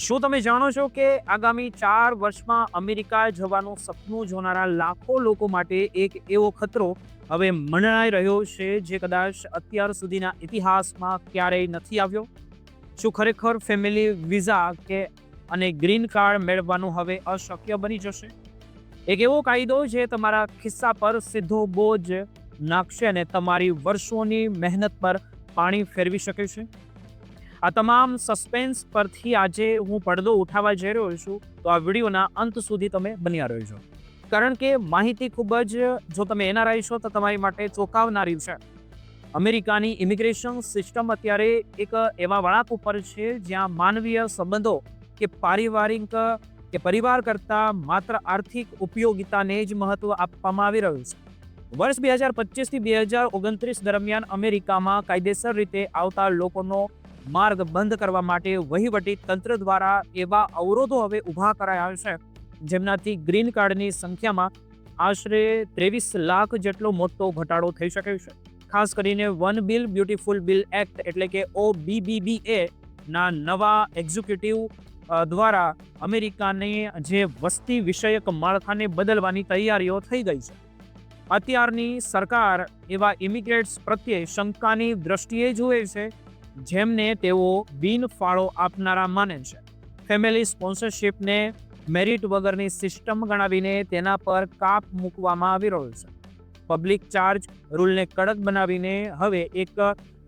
શું તમે જાણો છો કે આગામી ચાર વર્ષમાં અમેરિકા જવાનું સપનું જોનારા લાખો લોકો માટે એક એવો ખતરો હવે મનાઈ રહ્યો છે જે કદાચ અત્યાર સુધીના ઇતિહાસમાં ક્યારેય નથી આવ્યો? શું ખરેખર ફેમિલી વિઝા કે અને ગ્રીન કાર્ડ મેળવવાનું હવે અશક્ય બની જશે? એક એવો કાયદો જે તમારા ખિસ્સા પર સીધો બોજ નાખશે અને તમારી વર્ષોની મહેનત પર પાણી ફેરવી શકે છે? આ તમામ સસ્પેન્સ પરથી આજે હું પડદો ઉઠાવવા જઈ રહ્યો છું, તો આ વિડીયોના અંત સુધી તમે બન્યા રહેજો. કારણ કે માહિતી ખૂબ જ, જો તમે એનઆરઆઈ છો, તો તમારી માટે ચોંકાવનારી છે. અમેરિકાની ઇમિગ્રેશન સિસ્ટમ અત્યારે એક એવા વળાંક ઉપર છે, જ્યાં માનવીય સંબંધો કે પારિવારિક કે પરિવાર કરતાં માત્ર આર્થિક ઉપયોગિતાને જ મહત્વ આપવામાં આવી રહ્યું છે. વર્ષ બે હજાર પચીસથી બે હજાર ઓગણત્રીસ દરમિયાન અમેરિકામાં કાયદેસર રીતે આવતા લોકોનો માર્ગ બંધ કરવા માટે વહીવટી તંત્ર દ્વારા એવા અવરોધો હવે ઊભા કરાયા છે. જેમનાથી ગ્રીન કાર્ડની સંખ્યામાં આશરે ત્રેવીસ લાખ જેટલો મોટો ઘટાડો થઈ શકે છે. ખાસ કરીને one bill beautiful bill act એટલે કે ઓ બીબીબીએ ના નવા એક્ઝિક્યુટિવ દ્વારા અમેરિકાની જે વસ્તી વિષયક માળખાને બદલવાની તૈયારીઓ થઈ ગઈ છે. અત્યારની સરકાર એવા ઇમિગ્રેટ્સ પ્રત્યે શંકાની દ્રષ્ટિએ જુએ છે જેમને તેઓ બિન ફાળો આપનારા માને છે. ફેમિલી સ્પોન્સરશિપને મેરિટ વગરની સિસ્ટમ ગણાવીને તેના પર કાપ મૂકવામાં આવી રહ્યો છે. પબ્લિક ચાર્જ રૂલને કડક બનાવીને હવે એક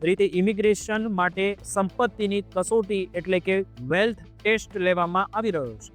રીતે ઇમિગ્રેશન માટે સંપત્તિની કસોટી એટલે કે વેલ્થ ટેસ્ટ લેવામાં આવી રહ્યો છે.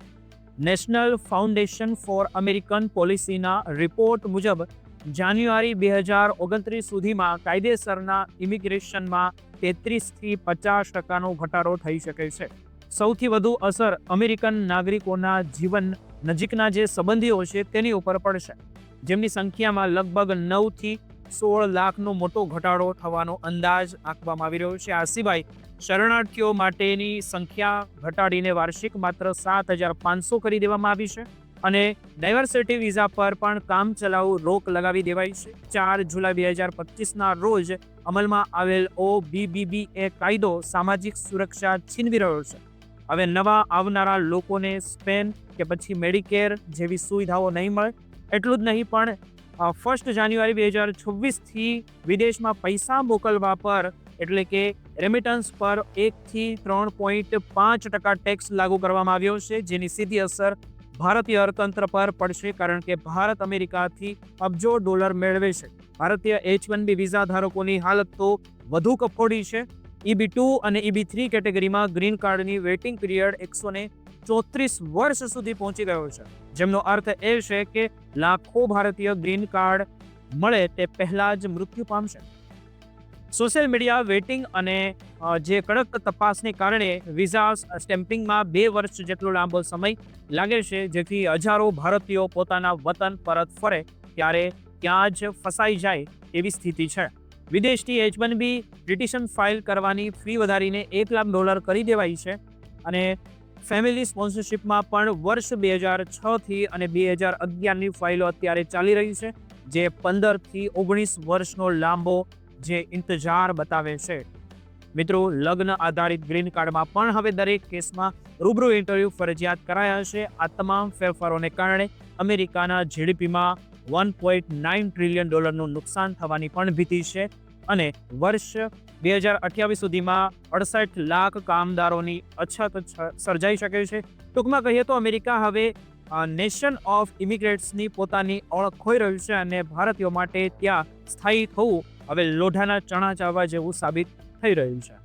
નેશનલ ફાઉન્ડેશન ફોર અમેરિકન પોલિસીના રિપોર્ટ મુજબ જાન્યુઆરી બે હજાર ઓગણત્રીસ સુધીમાં કાયદેસરના ઇમિગ્રેશનમાં તેત્રીસથી પચાસ ટકાનો ઘટાડો થઈ શકે છે. સૌથી વધુ અસર અમેરિકન નાગરિકોના જીવન નજીકના જે સંબંધીઓ છે તેની ઉપર પડશે. જેમની સંખ્યામાં લગભગ નવથી સોળ લાખનો મોટો ઘટાડો થવાનો અંદાજ આંકવામાં આવી રહ્યો છે. આ સિવાય શરણાર્થીઓ માટેની સંખ્યા ઘટાડીને વાર્ષિક માત્ર સાત હજાર પાંચસો કરી દેવામાં આવી છે. અને ડાયવર્સિટી વિઝા પર પણ કામ ચલાઉ રોક લગાવી દેવાઈ છે. ચાર જુલાઈ બે હજાર પચીસના રોજ અમલમાં આવેલ ઓ બીબીબી એ કાયદો સામાજિક સુરક્ષા છીનવી રહ્યો છે. હવે નવા આવનારા લોકોને સ્પેન કે પછી મેડિકેર જેવી સુવિધાઓ નહીં મળે, એટલું જ નહીં પણ ફર્સ્ટ જાન્યુઆરી બે હજાર છવ્વીસથી વિદેશમાં પૈસા મોકલવા પર, એટલે કે રેમિટન્સ પર એકથી ત્રણ પોઈન્ટ પાંચ ટકા ટેક્સ લાગુ કરવામાં આવ્યો છે, જેની સીધી અસર ભારતીય અર્થતંત્ર પર પડશે કારણ કે ભારત અમેરિકાથી અબજો ડોલર મેળવે છે. ભારતીય એચ વન બી વિઝા ધારકોની હાલત તો વધુ કફોડી છે. ઈબી ટુ અને ઈબી થ્રી કેટેગરીમાં ગ્રીન કાર્ડની વેઇટિંગ પીરિયડ એકસો ને ચોત્રીસ વર્ષ સુધી પહોંચી ગયો છે. જેમનો અર્થ એ છે કે લાખો ભારતીય ગ્રીન કાર્ડ મળે તે પહેલા જ મૃત્યુ પામશે. સોશિયલ મીડિયા વેટિંગ અને જે કડક તપાસને કારણે વિઝા સ્ટેમ્પિંગમાં બે વર્ષ જેટલો લાંબો સમય લાગે છે, જેથી હજારો ભારતીયો પોતાના વતન પરત ફરે ત્યારે ત્યાં જ ફસાઈ જાય એવી સ્થિતિ છે. વિદેશથી H one B petition file કરવાની ફી વધારીને એક લાખ ડોલર કરી દેવાઈ છે અને ફેમિલી સ્પોન્સરશિપમાં પણ વર્ષ બે હજાર છથી અને બે હજાર અગિયારની ફાઇલો અત્યારે ચાલી રહી છે, જે પંદરથી ઓગણીસ વર્ષનો લાંબો જે ઇંતજાર બતાવે છે. મિત્રો, લગ્ન આધારિત ગ્રીન કાર્ડમાં પણ હવે દરેક કેસમાં રૂબરૂ ઇન્ટરવ્યૂ ફરજિયાત કરાયા છે. આ તમામ ફેરફારોને કારણે અમેરિકાના જીડીપીમાં વન પોઈન્ટ નાઇન ટ્રિલિયન ડોલરનું નુકસાન થવાની પણ ભીતિ છે અને વર્ષ બે હજાર અઠ્યાવીસ સુધીમાં અડસઠ લાખ કામદારોની અછત સર્જાઈ શકે છે. ટૂંકમાં કહીએ તો અમેરિકા હવે નેશન ઓફ ઇમિગ્રેટ્સની પોતાની ઓળખ ખોઈ રહ્યું છે અને ભારતીયો માટે ત્યાં સ્થાયી થવું હવે લોઢાના ચણા ચાવવા જેવું સાબિત થઈ રહ્યું છે.